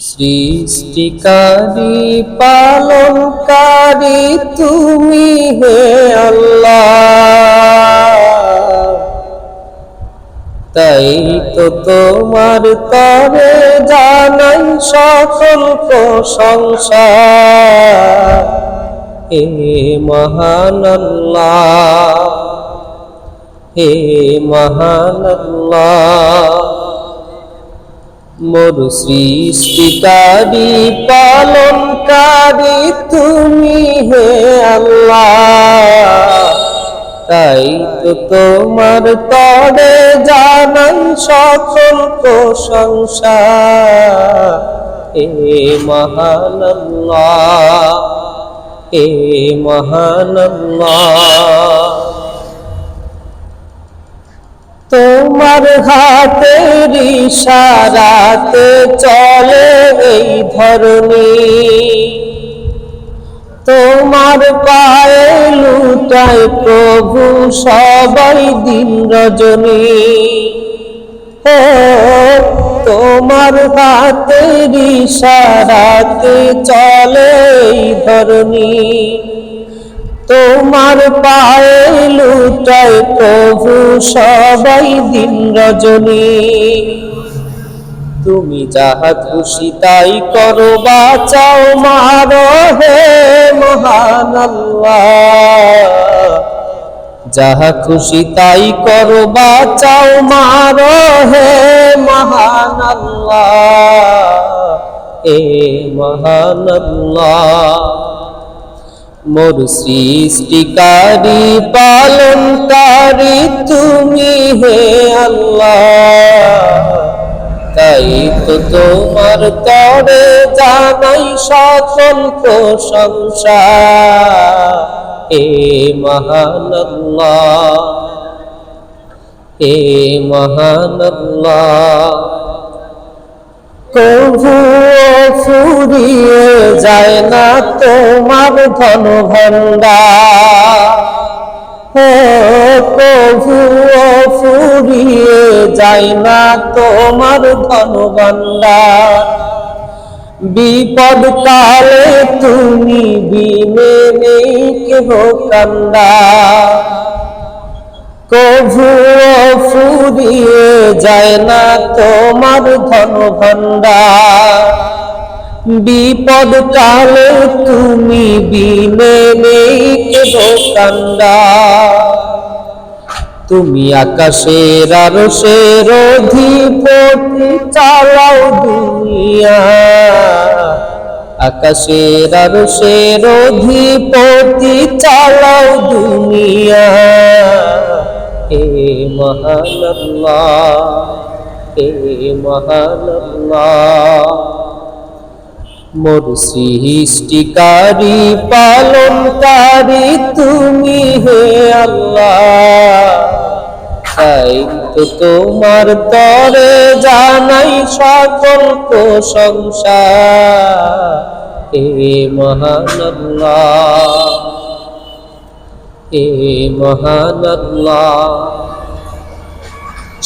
সৃষ্টিকারী, পালনকারী তুমি হে আল্লাহ। তাই তো তোমার তরে জানাই সকল প্রশংসা। হে মহান আল্লাহ, হে মহান আল্লাহ। মোর সৃষ্টিকারী পালনকারী তুমি হে আল্লাহ। তাই তো তোমার তরে জানাই সকল প্রশংসা। হে মহান হে মহান আল্লাহ। তোমার হাতের ইশারাতে চলে এই ধরনী তোমার পায়ে লুটায় প্রভু সবাই দিন রজনী। ও, তোমার হাতে ইশারাতে চলে এই ধরনী তোমার পায়ে লুটায় প্রভু সবাই দিন রজনী। তুমি যাহা খুশি তাই করো, বাঁচাও মারো হে মহান যাহা খুশি তাই করো, বাঁচাও মারো হে মহান হে মহান মোর সৃষ্টিকারী পালনকারী তুমি হে আল্লাহ। তাই তো তোমার তরে জানাই সকল প্রশংসা। হে মহান আল্লাহ, হে মহান আল্লাহ। কভু ফুরিয়ে যায় না তোমার ধন ভণ্ডার ও কভু ফুরিয়ে যায় না তোমার ধন ভণ্ডার বিপদ কালে তুমি বিনে নেই কেহ কান্দা কভু ফুরিয়ে যায় না তোমার ধন ভণ্ডার বিপদ কালে তুমি বিনে নেই কেব কান্দা। তুমি আকাশের আরশের অধিপতি, চালাও দুনিয়া। আকাশের আরশের অধিপতি, চালাও দুনিয়া। হে মহান আল্লাহ, হে মহান আল্লাহ। মোর সৃষ্টিকারী, পালনকারী তুমি হে আল্লাহ। তো তোমার তরে জানাই সকল প্রশংসা। হে মহান আল্লাহ হে মহান আল্লাহ।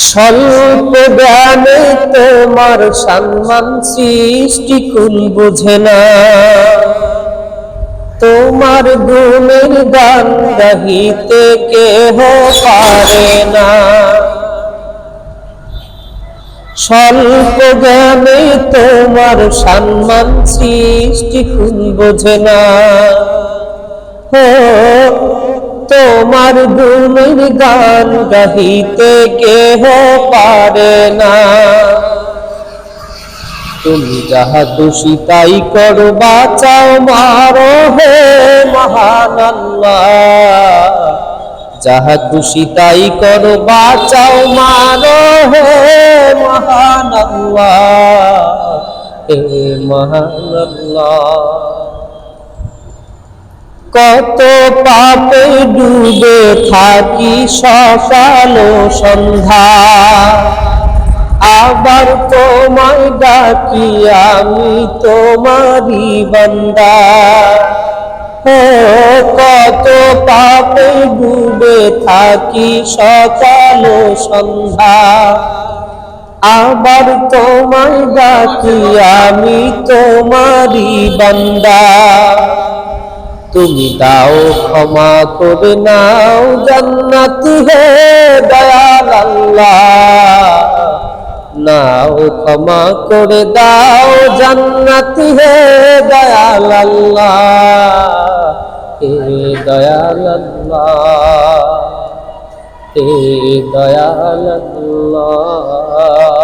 স্বল্প জ্ঞানে তোমার সম্মান সৃষ্টি কুল বুঝে না। তোমার গুণের গান গাহিতে কেহ পারে না। স্বল্প জ্ঞানে তোমার সম্মান সৃষ্টি কুল বোঝে না। তোমার গুণের গান গাহিতে কেহ পারে না। তুমি যাহা খুশি তাই করো, বাঁচাও মারো হে মহান যাহা খুশি তাই করো, বাঁচাও মারো হে মহান হে মহান আল্লাহ। কত পাপে ডুবে থাকি সকাল সন্ধ্যা। আবার তোমায় ডাকি, আমি তোমারি বন্দা। কত পাপে ডুবে থাকি সকাল সন্ধ্যা। আবার তোমায় ডাকি, আমি তোমারি বান্দা। তুমি দাও ক্ষমা করে নাও জান্নাতি হে দয়াল আল্লাহ। নাও ক্ষমা করে দাও জান্নাতি হে দয়াল আল্লাহ। হে দয়াল আল্লাহ। হে দয়াল আল্লাহ।